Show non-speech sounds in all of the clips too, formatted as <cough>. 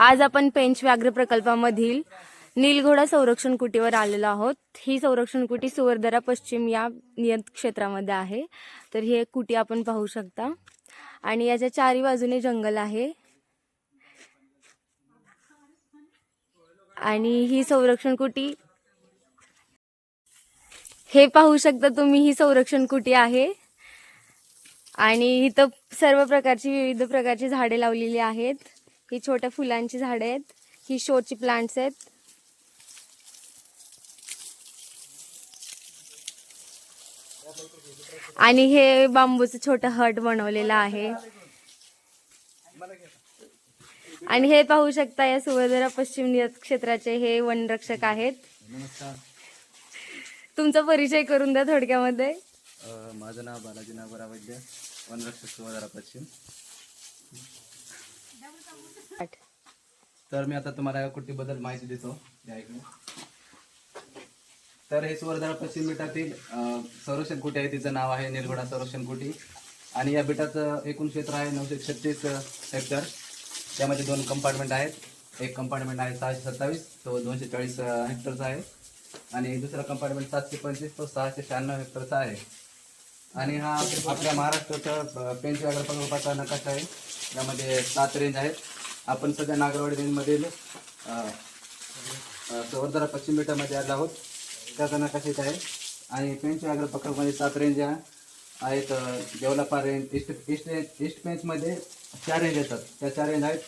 आज आपण पेंच व्याघ्र प्रकल्पामधील नीलघोडा संरक्षण कुटीवर आलेलो आहोत. ही संरक्षण कुटी सुवर्धरा पश्चिम या नियत क्षेत्रामध्ये आहे. तर ही एक कुटी आपण पाहू शकता. आणि याच्या चारी बाजूने जंगल आहे. आणि ही संरक्षण कुटी हे पाहू शकता तुम्ही ही संरक्षण कुटी आहे. आणि इथं सर्व प्रकारची विविध प्रकारची झाडे लावलेली आहेत. ही छोट्या फुलांची झाडे आहेत ही शोची प्लांट्स आहेत. आणि हे बांबूचं छोटं हट बनवलेलं आहे. आणि हे पाहू शकता या सुवर्धरा पश्चिम क्षेत्राचे हे वनरक्षक आहेत. तुमचा परिचय करून द्या थोडक्यामध्ये. माझं नाव बालाजी नागोरा वैद्य वनरक्षक सुवर्धरा पश्चिम. तर मी आता तुम्हाला या कुट्टीबद्दल माहिती देतो. या इकडे तर हे सुवर्धरा पश्चिम बेटातील संरक्षण कुटी आहे. तिचं नाव आहे निलगोडा संरक्षण कुटी. आणि या बेटाचं एकूण क्षेत्र आहे नऊशे छत्तीस हेक्टर. त्यामध्ये दोन कंपार्टमेंट आहेत. एक कंपार्टमेंट आहे सहाशे सत्तावीस तो दोनशे चाळीस हेक्टरचा आहे. आणि दुसरा कंपार्टमेंट सातशे पंचवीस तो सहाशे शहाण्णव हेक्टरचा आहे. आणि हा आपल्या महाराष्ट्राचा पेंच व्याघ्र प्रकल्पाचा नकाशा आहे. यामध्ये सात रेंज आहेत. आपण सध्या नागरवाडी रेंजमधील अ, सवर्धरा पश्चिम बेटामध्ये आलो आहोत. त्याचा नकाशा इथे आहे. आणि पेंच व्याघ्र प्रकल्पामध्ये सात रेंज या आहेत Deolapar range east east range east पेंचमध्ये चार रेंज येतात. त्या चार रेंज आहेत.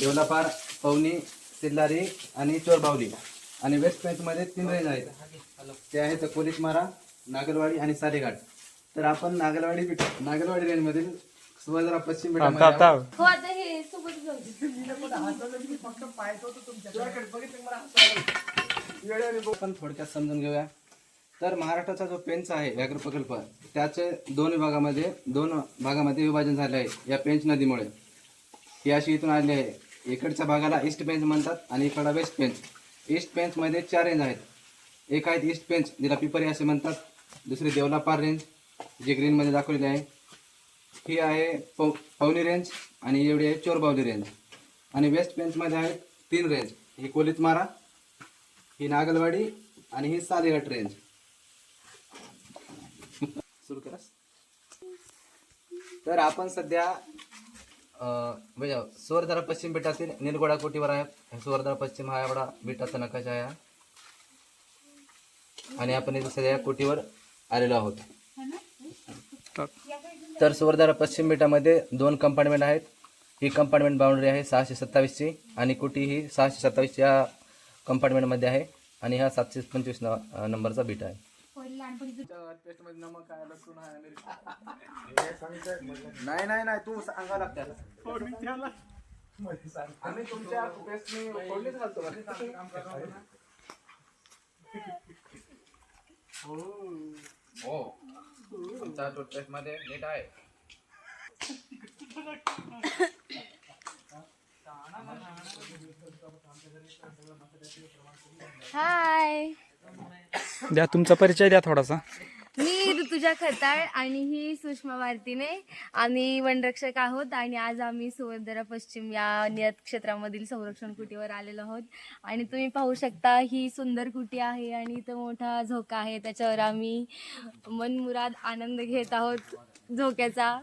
देवलापार पवनी सिल्लारी आणि चोरबावली. आणि वेस्ट पेंचमध्ये तीन रेंज आहेत. ते आहेत कोलिशमारा नागरवाडी आणि सारेघाट तर आपण नागलवाडी नागलवाडी रेंजमधील सुवर्धरा पश्चिम बेटामध्ये आहोत. हो आता हे सोबत जाऊ दे. आपण थोडक्यात समजून घेऊया. तर महाराष्ट्राचा जो पेंच आहे व्याघ्र प्रकल्प त्याचे दोन विभागामध्ये दोन भागामध्ये विभाजन झाले आहे या पेंच नदीमुळे. ही अशी इथून आली आहे. इकडच्या भागाला ईस्ट पेंच म्हणतात आणि इकडला वेस्ट पेंच. ईस्ट पेंचमध्ये चार रेंज आहेत. एक आहेत ईस्ट पेंच जिला पिपरी असे म्हणतात. दुसरी देवलापार रेंज. जी ग्रीनमध्ये दाखवलेली आहे ही आहे पव पवनी रेंज आणि एवढी आहे चोरबावली रेंज आणि वेस्ट बेंचमध्ये आहे तीन रेंज ही कोलितमारा ही नागलवाडी आणि ही सालेघाट रेंज सुरू करा. तर आपण सध्या म्हणजे सुवर्धरा पश्चिम बेटातील निलगोडा कोटीवर आहे. सुवर्धरा पश्चिम हा एवढा बेटाचा नकाशा आहे. आणि आपण इथे सध्या या कोटीवर आलेलो आहोत. तर सुवर्धरा पश्चिम बेटामध्ये दोन कंपार्टमेंट आहेत. ही कंपार्टमेंट बाउंड्री आहे सहाशे सत्तावीसची आणि कुटी ही सहाशे सत्तावीस या कंपार्टमेंटमध्ये आहे. आणि हा सातशे पंचवीस न- नंबरचा बीट आहे. नाही नाही नाही तू सांगा लागतात आम्ही तुमच्या पेस्टने फोडणीच घालतो. हो. आमचा टूथपेस्टमध्ये नीट आहे. हाय द्या तुमचा परिचय द्या थोडासा. पूजा खताळ आणि ही सुषमा भारतीने. आम्ही वनरक्षक आहोत आणि आज आम्ही सुवर्धरा पश्चिम या नियत क्षेत्रामधील संरक्षण कुटीवर आलेलो आहोत. आणि तुम्ही पाहू शकता ही सुंदर कुटी आहे आणि इथं मोठा झोका आहे. त्याच्यावर आम्ही मनमुराद आनंद घेत आहोत झोक्याचा.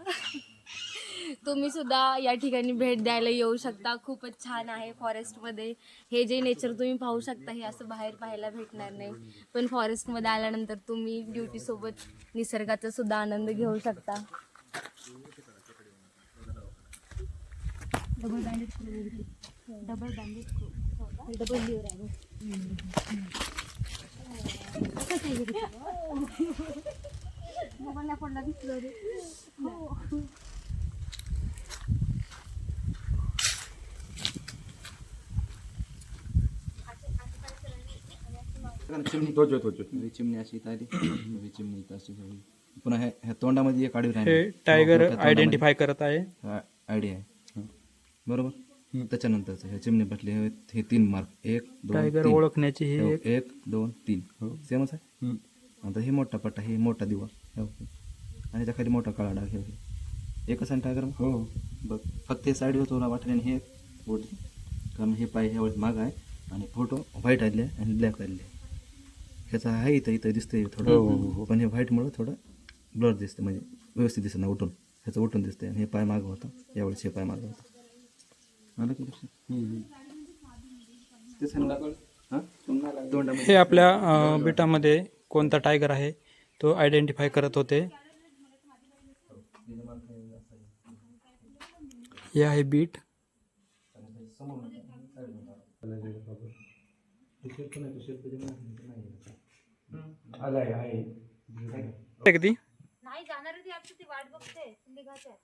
तुम्ही सुद्धा या ठिकाणी भेट द्यायला येऊ शकता. खूपच छान आहे फॉरेस्टमध्ये. हे जे नेचर तुम्ही पाहू शकता हे असं बाहेर पाहायला भेटणार नाही. पण फॉरेस्टमध्ये आल्यानंतर तुम्ही ड्युटीसोबत निसर्गाचा सुद्धा आनंद घेऊ शकता. डबल डबल डबल मोबाईलला पडला दिसलं रे चिमणी ही चिमणी अशी इथं आली. <coughs> ही चिमणी इथं अशी सगळी. पुन्हा ह्या ह्या तोंडामध्ये एक आडवी हे राहिली. टायगर आयडेंटिफाय करत आहे. आयडिया आहे. हं. बरोबर? त्याच्यानंतरचं ह्या चिमणी बसले हे हे तीन मार्क एक दोन टायगर तीन. ओळखण्याची ही हो, एक. एक दोन तीन. सेमच आहे? आता हे मोठा पट्टा हे मोठा दिवा. हे बघ. आणि त्या खाली मोठा काळा डाग हे बघ. एकच आहे टायगर हो. बघ. फक्त हे साईड होतो वाटले हे एक बोट कारण हे पाय ह्यावेळेस माग आहे आणि फोटो व्हाईट आले आणि ब्लॅक आले ह्याचा आहे इथं इथं दिसतंय थोडं. पण हे व्हाईटमुळं थोडं ब्लर दिसतं म्हणजे व्यवस्थित दिसत ना उठून. ह्याचं उठून दिसतंय आणि हे पाय मागं होतं. यावेळेस हे पाय मागं होतं. आलं की लक्षात? ते संध्याकाळ हां? हे आपल्या बिटामध्ये कोणता टायगर आहे तो आयडेंटिफाय करत होते. हे आहे बीट का ती नाही जाणार ती आपली ती वाट बघते निघायचं